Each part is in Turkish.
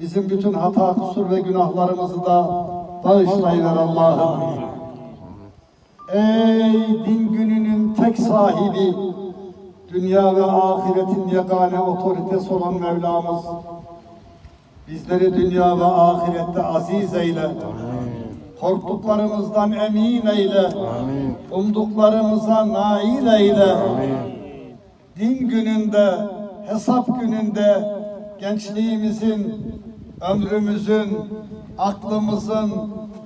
Bizim bütün hata, kusur ve günahlarımızı da bağışlayıver Allah'ım. Ey din gününün tek sahibi, dünya ve ahiretin yegane otoritesi olan Mevlamız, bizleri dünya ve ahirette aziz eyle. Korktuklarımızdan emin eyle. Umduklarımıza nail eyle. Din gününde, hesap gününde gençliğimizin, ömrümüzün, aklımızın,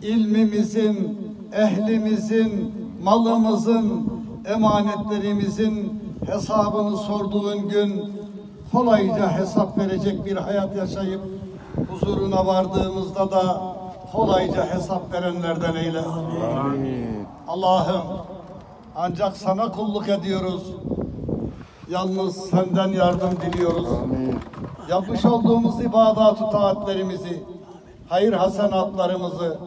ilmimizin, ehlimizin, malımızın, emanetlerimizin hesabını sorduğun gün kolayca hesap verecek bir hayat yaşayıp huzuruna vardığımızda da kolayca hesap verenlerden eyle. Allah'ım ancak sana kulluk ediyoruz. Yalnız senden yardım diliyoruz. Yapmış olduğumuz ibadat-ı taatlerimizi, hayır hasenatlarımızı,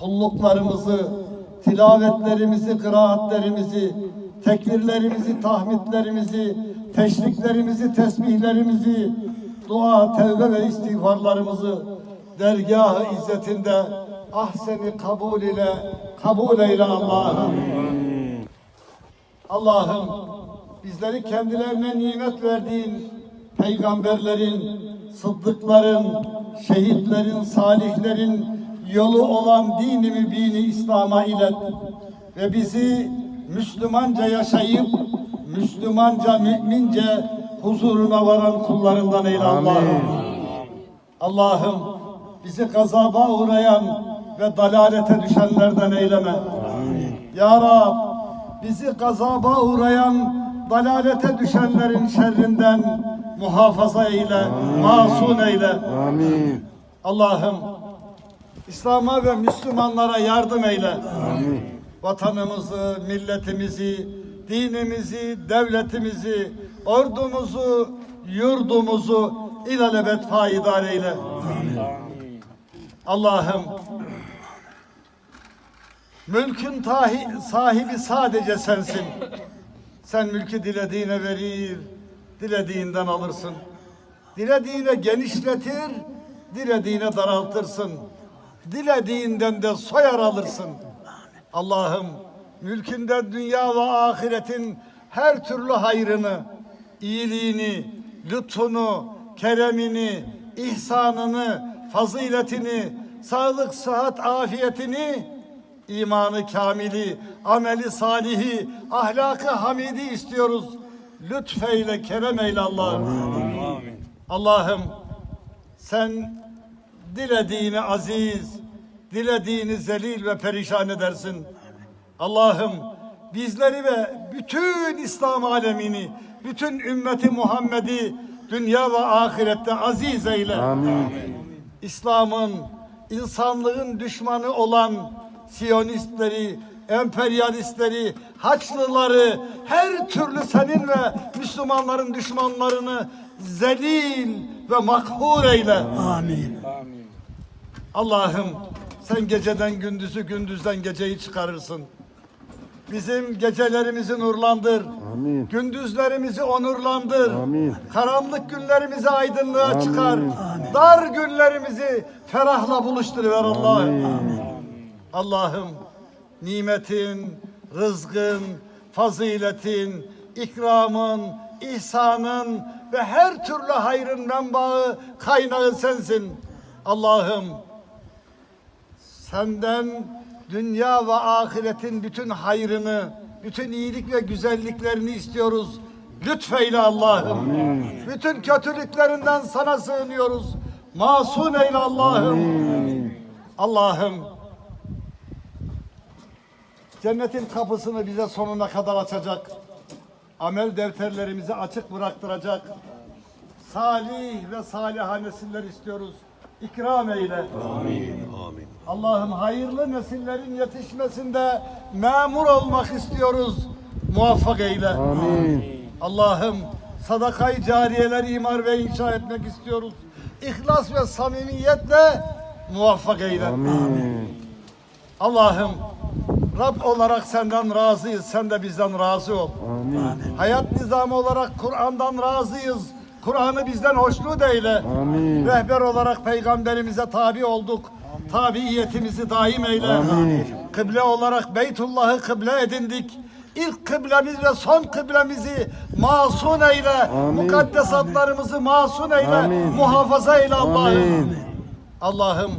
kulluklarımızı, tilavetlerimizi, kıraatlerimizi, tekbirlerimizi, tahmidlerimizi, teşriklerimizi, tesbihlerimizi, dua, tevbe ve istiğfarlarımızı dergah-ı izzetinde ahseni kabul ile kabul eyle Allah'ım. Allah'ım bizleri kendilerine nimet verdiğin peygamberlerin, sıddıkların, şehitlerin, salihlerin yolu olan dini mübini İslam'a ilet ve bizi Müslümanca yaşayıp Müslümanca, mümince huzuruna varan kullarından eyle Allah'ım. Allah'ım bizi gazaba uğrayan ve dalalete düşenlerden eyleme. Ya Rab bizi gazaba uğrayan dalalete düşenlerin şerrinden muhafaza eyle, masum eyle. Amin. Allah'ım İslam'a ve Müslümanlara yardım eyle. Vatanımızı, milletimizi, dinimizi, devletimizi, ordumuzu, yurdumuzu ilelebet payidar eyle. Allah'ım mülkün tahi- sahibi sadece sensin. Sen mülkü dilediğine verir, dilediğinden alırsın. Dilediğine genişletir, dilediğine daraltırsın. Dilediğinden de soyar alırsın. Allah'ım mülkünden dünya ve ahiretin her türlü hayrını, iyiliğini, lütfunu, keremini, ihsanını, faziletini, sağlık, sıhhat, afiyetini, imanı kamili, ameli salihi, ahlakı hamidi istiyoruz. Lütfeyle, kerem eyle Allah'ım. Allah'ım sen dilediğini aziz, dilediğini zelil ve perişan edersin. Allah'ım bizleri ve bütün İslam alemini, bütün ümmeti Muhammed'i dünya ve ahirette aziz eyle. Amin. İslam'ın, insanlığın düşmanı olan Siyonistleri, emperyalistleri, Haçlıları, her türlü senin ve Müslümanların düşmanlarını zelil ve makhur eyle. Amin. Allah'ım sen geceden gündüzü, gündüzden geceyi çıkarırsın. Bizim gecelerimizi nurlandır. Amin. Gündüzlerimizi onurlandır. Amin. Karanlık günlerimizi aydınlığa çıkar. Dar günlerimizi ferahla buluşturuver Allah'ım. Allah'ım nimetin, rızkın, faziletin, ikramın, ihsanın ve her türlü hayrın menbaı, kaynağı sensin. Allah'ım senden dünya ve ahiretin bütün hayrını, bütün iyilik ve güzelliklerini istiyoruz. Lütfeyle Allah'ım. Bütün kötülüklerinden sana sığınıyoruz. Masum eyle Allah'ım. Allah'ım cennetin kapısını bize sonuna kadar açacak. Amel defterlerimizi açık bıraktıracak. Salih ve saliha nesiller istiyoruz. İkram eyle. Allah'ım hayırlı nesillerin yetişmesinde memur olmak istiyoruz. Muvaffak eyle. Amin. Allah'ım sadakayı cariyeler imar ve inşa etmek istiyoruz. İhlas ve samimiyetle muvaffak eyle. Amin. Allah'ım Rab olarak senden razıyız. Sen de bizden razı ol. Amin. Hayat nizamı olarak Kur'an'dan razıyız. Kur'an'ı bizden hoşnut eyle. Amin. Rehber olarak peygamberimize tabi olduk. Tabiiyetimizi daim eyle. Amin. Kıble olarak Beytullah'ı kıble edindik. İlk kıblemiz ve son kıblemizi masun eyle. Amin. Mukaddesatlarımızı masun eyle. Amin. Muhafaza eyle Allah'ım. Amin. Allah'ım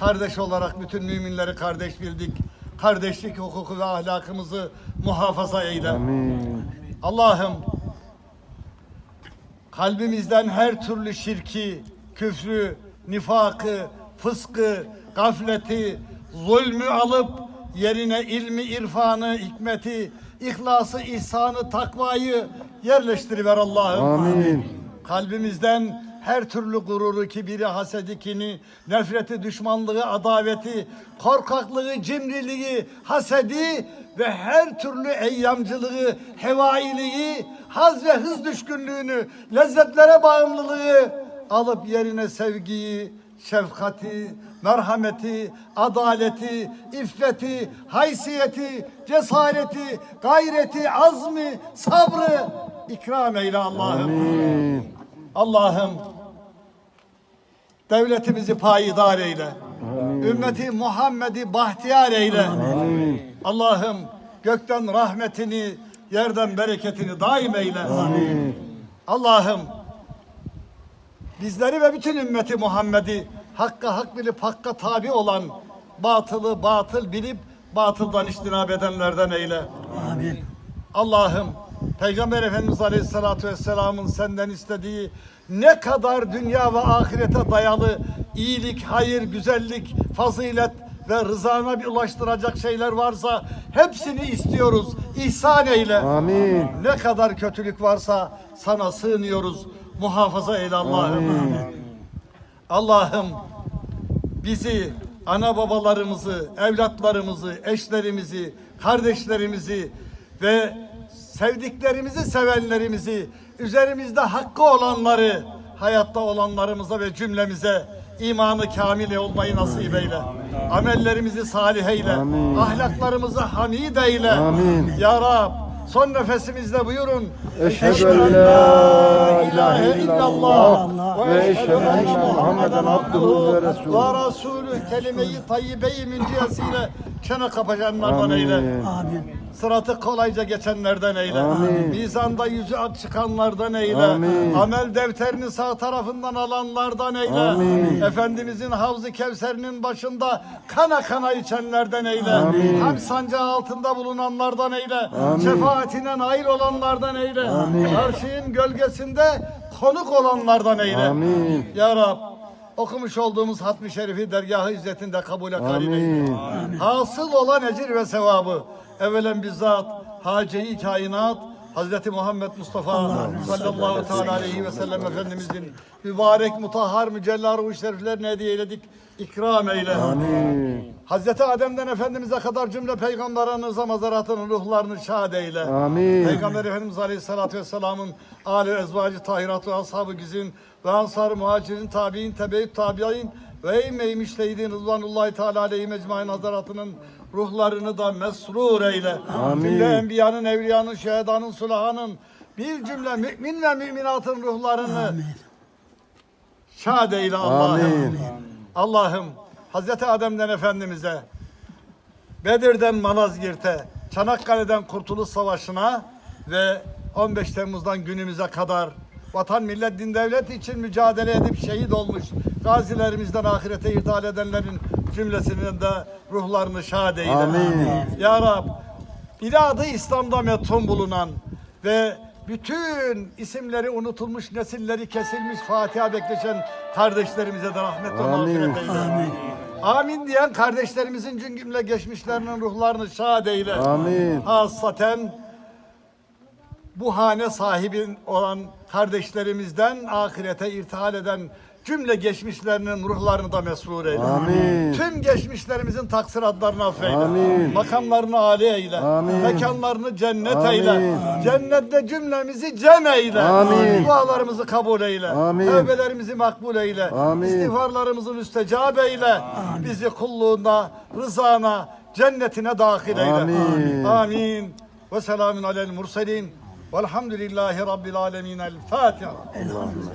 kardeş olarak bütün müminleri kardeş bildik. Kardeşlik hukuku ve ahlakımızı muhafaza eyle. Amin. Allah'ım kalbimizden her türlü şirki, küfrü, nifakı, fıskı, gafleti, zulmü alıp yerine ilmi, irfanı, hikmeti, ihlası, ihsanı, takvayı yerleştiriver Allah'ım. Amin. Kalbimizden her türlü gururu, kibiri, hasedi, kini, nefreti, düşmanlığı, adaveti, korkaklığı, cimriliği, hasedi ve her türlü eyyamcılığı, hevailiği, haz ve hız düşkünlüğünü, lezzetlere bağımlılığı alıp yerine sevgiyi, şefkati, merhameti, adaleti, iffeti, haysiyeti, cesareti, gayreti, azmi, sabrı ikram eyle Allah'ım. Allah'ım devletimizi payidar eyle. Ümmeti Muhammed'i bahtiyar eyle. Amin. Allah'ım gökten rahmetini, yerden bereketini daim eyle. Amin. Allah'ım bizleri ve bütün ümmeti Muhammed'i hakka hak bilip hakka tabi olan batılı batıl bilip batıldan iştinab edenlerden eyle. Amin. Allah'ım Peygamber Efendimiz Aleyhisselatü Vesselam'ın senden istediği ne kadar dünya ve ahirete dayalı iyilik, hayır, güzellik, fazilet ve rızana bir ulaştıracak şeyler varsa hepsini istiyoruz. İhsan eyle. Amin. Ne kadar kötülük varsa sana sığınıyoruz. Muhafaza eyle Allah'ım. Amin. Allah'ım bizi, ana babalarımızı, evlatlarımızı, eşlerimizi, kardeşlerimizi ve sevdiklerimizi, sevenlerimizi, üzerimizde hakkı olanları, hayatta olanlarımıza ve cümlemize imanı kamil olmayı nasip eyle. Amellerimizi salih eyle. Amin. Ahlaklarımızı hamid eyle. Amin. Ya Rab son nefesimizde buyurun. Eşhedü en la ilahe illallah ve eşhedü enne Muhammeden abduhu ve resulü. Ve Resulü kelime-i tayyibe-i münciyesiyle çene kapacanlardan eyle. Amin. Sıratı kolayca geçenlerden eyle. Amin. Mizanda yüzü ak çıkanlardan eyle. Amin. Amel defterini sağ tarafından alanlardan eyle. Amin. Efendimizin Havz-ı Kevser'inin başında kana kana içenlerden eyle. Amin. Ham sancağı altında bulunanlardan eyle. Amin. Şefaatine nail olanlardan eyle. Amin. Arşın gölgesinde konuk olanlardan eyle. Amin. Ya Rab okumuş olduğumuz hatmi şerifi dergahı izzetinde kabule karin eyle. Amin. Hasıl olan ecir ve sevabı evvelen bizzat hace-i kainat Hazreti Muhammed Mustafa sallallahu teala aleyhi ve sellem Efendimizin mübarek mutahhar mücellar ruh şeriflerine hediye eyledik. ikram eyle. Amin. Hazreti Adem'den Efendimiz'e kadar cümle peygamberlerin rıza mazaratının ruhlarını şad eyle. Amin. Peygamber Efendimiz Aleyhisselatü Vesselam'ın âli ezvacı tahiratı ve ashab-ı güzin ve ansar muhacirin tabi'in tebeyüt tabi'in ve eyyme-i müştehidin rızvanullahi teala aleyhi mecmain hazaratının ruhlarını da mesrur eyle. Amin. Cümle enbiyanın, evliyanın, şehedanın, sulahanın bir cümle mümin ve müminatın ruhlarını şad eyle Allah'ım. Amin. Allah'ım Hazreti Adem'den Efendimiz'e Bedir'den Malazgirt'e Çanakkale'den Kurtuluş Savaşı'na ve 15 Temmuz'dan günümüze kadar vatan, millet, din, devlet için mücadele edip şehit olmuş gazilerimizden ahirete irtihal edenlerin cümlesinin de ruhlarını şad eyle. Amin. Ya Rab, iladı İslam'da metun bulunan ve bütün isimleri unutulmuş, nesilleri kesilmiş, Fatiha bekleşen kardeşlerimize de rahmet ve Amin. mağfiret eyle. Amin. diyen kardeşlerimizin cümle geçmişlerinin ruhlarını şad eyle. Amin. Hasaten bu hane sahibi olan kardeşlerimizden ahirete irtihal eden cümle geçmişlerinin ruhlarını da mesrur eyle. Amin. Tüm geçmişlerimizin taksiratlarını affeyle. Amin. Makamlarını âli eyle. Amin. Mekanlarını cennet Amin. eyle. Cennette cümlemizi cem eyle. Amin. Dualarımızı kabul eyle. Amin. Tevbelerimizi makbul eyle. Amin. İstiğfarlarımızı müstecab eyle. Bizi kulluğuna, rızana, cennetine dahil eyle. Amin. Amin. Ve selamun alel murselin. Velhamdülillahi Rabbil alemin. El Fatiha. Allahümme